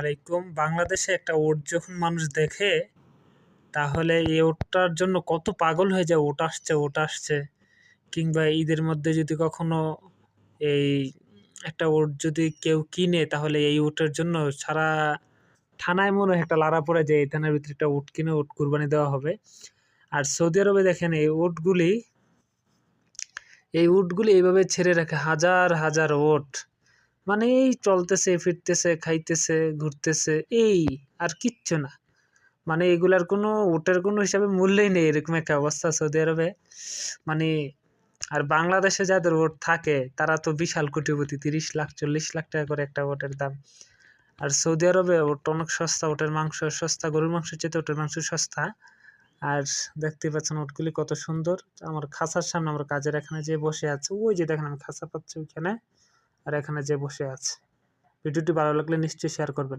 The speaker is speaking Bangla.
আলাইকুম। বাংলাদেশে একটা ওট যখন মানুষ দেখে, তাহলে এই ওটটার জন্য কত পাগল হয়ে যায়, ওট আসছে ওট আসছে। কিংবা ঈদের মধ্যে যদি কখনো এই একটা ওট যদি কেউ কিনে, তাহলে এই ওটের জন্য সারা থানায় মনে হয় একটা লাড়া পড়ে যায়, এই থানার ভিতরে একটা ওট কিনে ওট কুরবানি দেওয়া হবে। আর সৌদি আরবে দেখেন, এই ওটগুলি, এই উটগুলি এইভাবে ছেড়ে রাখে হাজার হাজার ওট মানে এই চলতেছে, ফিরতেছে, খাইতেছে, ঘুরতেছে, এই আর কিচ্ছু না। মানে এগুলার কোনো, ওটের কোনো হিসাবে মূল্যই নেই এরকম একটা অবস্থা সৌদি আরবে। মানে আর বাংলাদেশে যাদের ওট থাকে, তারা তো বিশাল কোটিপতি, তিরিশ লাখ, চল্লিশ লাখ টাকা করে একটা ওটের দাম। আর সৌদি আরবে ওট অনেক সস্তা, ওটের মাংস সস্তা, গরুর মাংস চেয়ে ওটের মাংস সস্তা। আর দেখতে পাচ্ছেন ওটগুলি কত সুন্দর। আমার খাঁচার সামনে আমার কাজের এখানে যে বসে আছে, ওই যে দেখেন আমি খাঁচা পাচ্ছি ওইখানে। আর এখানে যে বসে আছে। ভিডিওটি ভালো লাগলে নিশ্চয়ই শেয়ার করবেন।